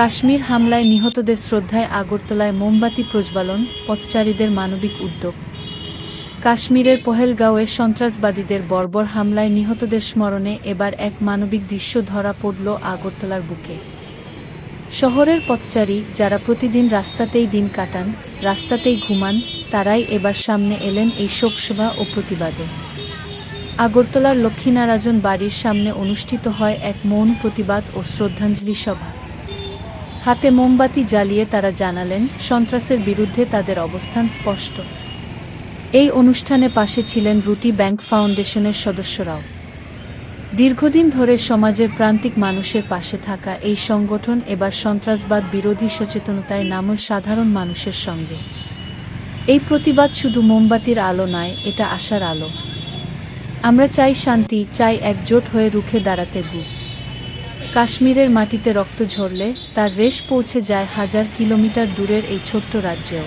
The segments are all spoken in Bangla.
কাশ্মীর হামলায় নিহতদের শ্রদ্ধায় আগরতলায় মোমবাতি প্রজ্বালন পথচারীদের মানবিক উদ্যোগ। কাশ্মীরের পহেলগাঁওয়ে সন্ত্রাসবাদীদের বর্বর হামলায় নিহতদের স্মরণে এবার এক মানবিক দৃশ্য ধরা পড়ল আগরতলার বুকে। শহরের পথচারী যারা প্রতিদিন রাস্তাতেই দিন কাটান, রাস্তাতেই ঘুমান, তারাই এবার সামনে এলেন এই শোকসভা ও প্রতিবাদে। আগরতলার লক্ষ্মীনারায়ণ বাড়ির সামনে অনুষ্ঠিত হয় এক মৌন প্রতিবাদ ও শ্রদ্ধাঞ্জলি সভা। হাতে মোমবাতি জ্বালিয়ে তারা জানালেন, সন্ত্রাসের বিরুদ্ধে তাদের অবস্থান স্পষ্ট। এই অনুষ্ঠানে পাশে ছিলেন রুটি ব্যাংক ফাউন্ডেশনের সদস্যরাও। দীর্ঘদিন ধরে সমাজের প্রান্তিক মানুষের পাশে থাকা এই সংগঠন এবার সন্ত্রাসবাদ বিরোধী সচেতনতায় নামল সাধারণ মানুষের সঙ্গে। এই প্রতিবাদ শুধু মোমবাতির আলো নয়, এটা আশার আলো। আমরা চাই শান্তি, চাই একজোট হয়ে রুখে দাঁড়াতে গু। কাশ্মীরের মাটিতে রক্ত ঝরলে তার রেশ পৌঁছে যায় হাজার কিলোমিটার দূরের এই ছোট্ট রাজ্যেও।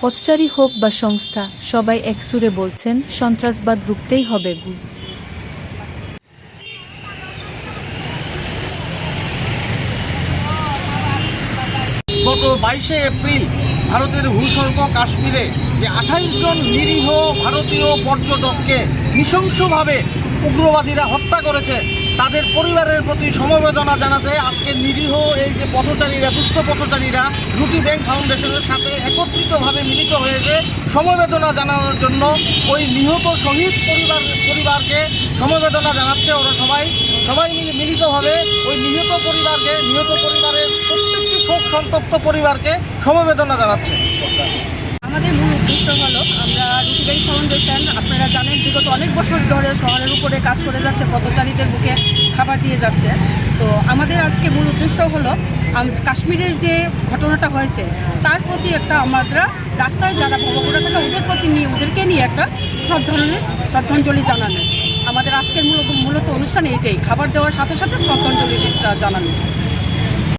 পথচারী হোক বা সংস্থা, সবাই একসুরে বলছেন, সন্ত্রাসবাদ রুখতেই হবে গু। গত বাইশে এপ্রিল ভারতের ভূস্বর্গ কাশ্মীরে যে আঠাইশ জন নিরীহ ভারতীয় পর্যটককে নৃশংসভাবে উগ্রবাদীরা হত্যা করেছে তাদের পরিবারের প্রতি সমবেদনা জানাতে আজকে নিরীহ এই যে পথচারীরা, দুস্থ পথচারীরা রুটি ব্যাংক ফাউন্ডেশনের সাথে একত্রিতভাবে মিলিত হয়েছে। সমবেদনা জানানোর জন্য ওই নিহত শহীদ পরিবার, পরিবারকে সমবেদনা জানাচ্ছে ওরা সবাই। সবাই মিলে মিলিতভাবে ওই নিহত পরিবারকে, নিহত পরিবারের প্রত্যেকটি শোক সন্তপ্ত পরিবারকে সমবেদনা জানাচ্ছে। আমাদের মূল উদ্দেশ্য হলো, আমরা রুটি ব্যাংক ফাউন্ডেশন আপনারা জানেন বিগত অনেক বছর ধরে শহরের উপরে কাজ করে যাচ্ছে, পথচারীদের বুকে খাবার দিয়ে যাচ্ছে। তো আমাদের আজকে মূল উদ্দেশ্য হলো কাশ্মীরের যে ঘটনাটা হয়েছে, তার প্রতি একটা আমরা রাস্তায় যারা ভবঘুরে থাকে, ওদের প্রতি নিয়ে, ওদেরকে নিয়ে একটা শ্রদ্ধাঞ্জলি শ্রদ্ধাঞ্জলি জানানো। আমাদের আজকের মূল, মূলত অনুষ্ঠান এটাই, খাবার দেওয়ার সাথে সাথে শ্রদ্ধাঞ্জলি জানানো।